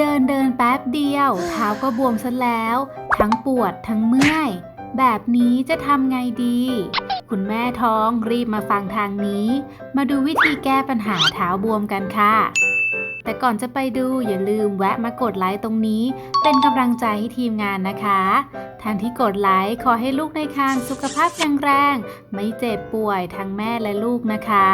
เดินเดินแป๊บเดียว เท้าก็บวมซะแล้ว ทั้งปวดทั้งเมื่อย แบบนี้จะทำไงดี คุณแม่ท้องรีบมาฟังทางนี้ มาดูวิธีแก้ปัญหาเท้าบวมกันค่ะ แต่ก่อนจะไปดูอย่าลืมแวะมากดไลค์ตรงนี้ เป็นกำลังใจให้ทีมงานนะคะทานที่กดไลค์ขอให้ลูกในครรภ์สุขภาพแข็งแรง ไม่เจ็บป่วยทั้งแม่และลูกนะคะ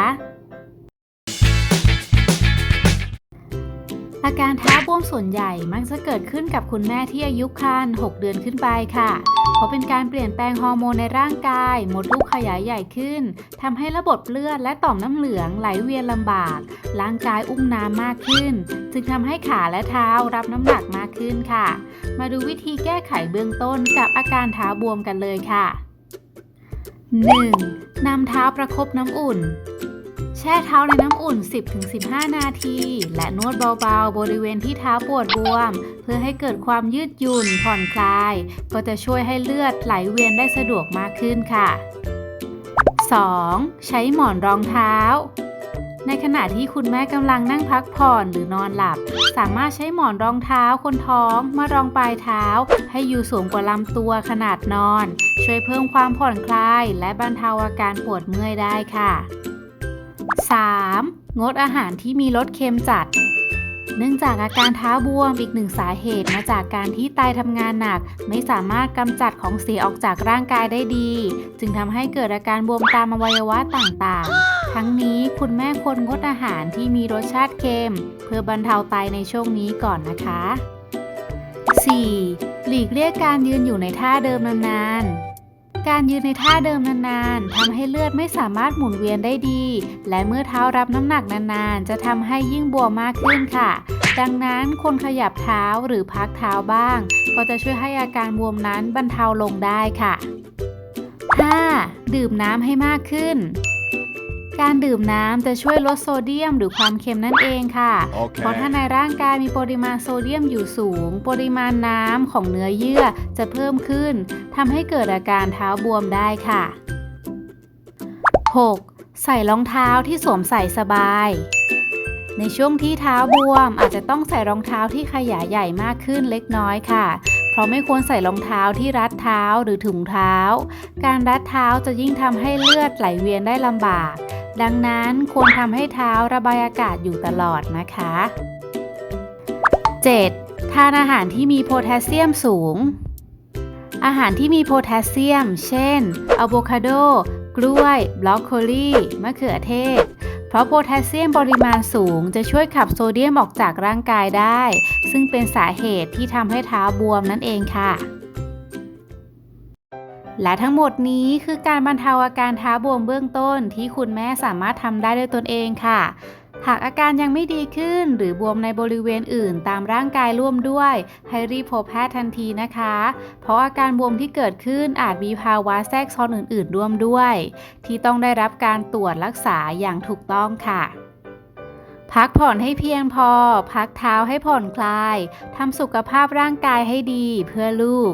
อาการเท้าบวมส่วนใหญ่มักจะเกิดขึ้นกับคุณแม่ที่อายุครรภ์6เดือนขึ้นไปค่ะ เพราะเป็นการเปลี่ยนแปลงฮอร์โมนในร่างกาย มดลูกขยายใหญ่ขึ้นทำให้ระบบเลือดและต่อมน้ำเหลืองไหลเวียนลำบาก ร่างกายอุ้มน้ำมากขึ้น จึงทำให้ขาและเท้ารับน้ำหนักมากขึ้นค่ะ มาดูวิธีแก้ไขเบื้องต้นกับอาการเท้าบวมกันเลยค่ะ 1. นำเท้าประคบน้ำอุ่น แช่เท้าในน้ำอุ่น 10-15 นาที และนวดเบาๆ บริเวณที่เท้าปวดบวม เพื่อให้เกิดความยืดหยุ่นผ่อนคลาย ก็จะช่วยให้เลือดไหลเวียนได้สะดวกมากขึ้นค่ะ 2. ใช้หมอนรองเท้า ในขณะที่คุณแม่กำลังนั่งพักผ่อนหรือนอนหลับ สามารถใช้หมอนรองเท้าคนท้องมารองปลายเท้า ให้อยู่สูงกว่าลำตัวขนาดนอน ช่วยเพิ่มความผ่อนคลาย และบรรเทาอาการปวดเมื่อยได้ค่ะ 3. งดอาหารที่มีรสเค็มจัด เนื่องจากอาการเท้าบวมอีกหนึ่งสาเหตุมาจากการที่ไตทำงานหนัก ไม่สามารถกำจัดของเสียออกจากร่างกายได้ดี จึงทำให้เกิดอาการบวมตามอวัยวะต่างๆ ทั้งนี้คุณแม่ควรงดอาหารที่มีรสชาติเค็ม เพื่อบรรเทาไตในช่วงนี้ก่อนนะคะ 4. หลีกเลี่ยงการยืนอยู่ในท่าเดิมนานๆ การยืนในท่าเดิมนานๆทำให้เลือดไม่สามารถหมุนเวียนได้ดี และเมื่อเท้ารับน้ำหนักนานๆ จะทำให้ยิ่งบวมมากขึ้นค่ะ ดังนั้นคนขยับเท้าหรือพักเท้าบ้าง ก็จะช่วยให้อาการบวมนั้นบรรเทาลงได้ค่ะ 5. ดื่มน้ำให้มากขึ้น การดื่มน้ำจะช่วยลดโซเดียมหรือความเค็มนั่นเองค่ะเพราะถ้าในร่างกายมีปริมาณโซเดียมอยู่สูง ปริมาณน้ำของเนื้อเยื่อจะเพิ่มขึ้นทำให้เกิดอาการเท้าบวมได้ค่ะ 6. ใส่รองเท้าที่สวมใส่สบาย ในช่วงที่เท้าบวมอาจจะต้องใส่รองเท้าที่ขยายใหญ่มากขึ้นเล็กน้อยค่ะเพราะไม่ควรใส่รองเท้าที่รัดเท้าหรือถุงเท้า การรัดเท้าจะยิ่งทำให้เลือดไหลเวียนได้ลำบาก ดังนั้นควรทำให้เท้าระบายอากาศอยู่ตลอดนะคะ 7. ทานอาหารที่มีโพแทสเซียมสูง อาหารที่มีโพแทสเซียม เช่นอะโวคาโด กล้วย บล็อกโคลีมะเขือเทศ เพราะโพแทสเซียมปริมาณสูงจะช่วยขับโซเดียมออกจากร่างกายได้ ซึ่งเป็นสาเหตุที่ทำให้เท้าบวมนั่นเองค่ะ และทั้งหมดนี้คือการบรรเทาอาการเท้าบวมเบื้องต้นที่คุณแม่สามารถทำได้ด้วยตนเองค่ะ หากอาการยังไม่ดีขึ้น หรือบวมในบริเวณอื่นตามร่างกายร่วมด้วย ให้รีบพบแพทย์ทันทีนะคะ เพราะอาการบวมที่เกิดขึ้นอาจมีภาวะแทรกซ้อนอื่น ๆ ร่วมด้วย ที่ต้องได้รับการตรวจรักษาอย่างถูกต้องค่ะพักผ่อนให้เพียงพอ พักเท้าให้ผ่อนคลาย ทำสุขภาพร่างกายให้ดีเพื่อลูก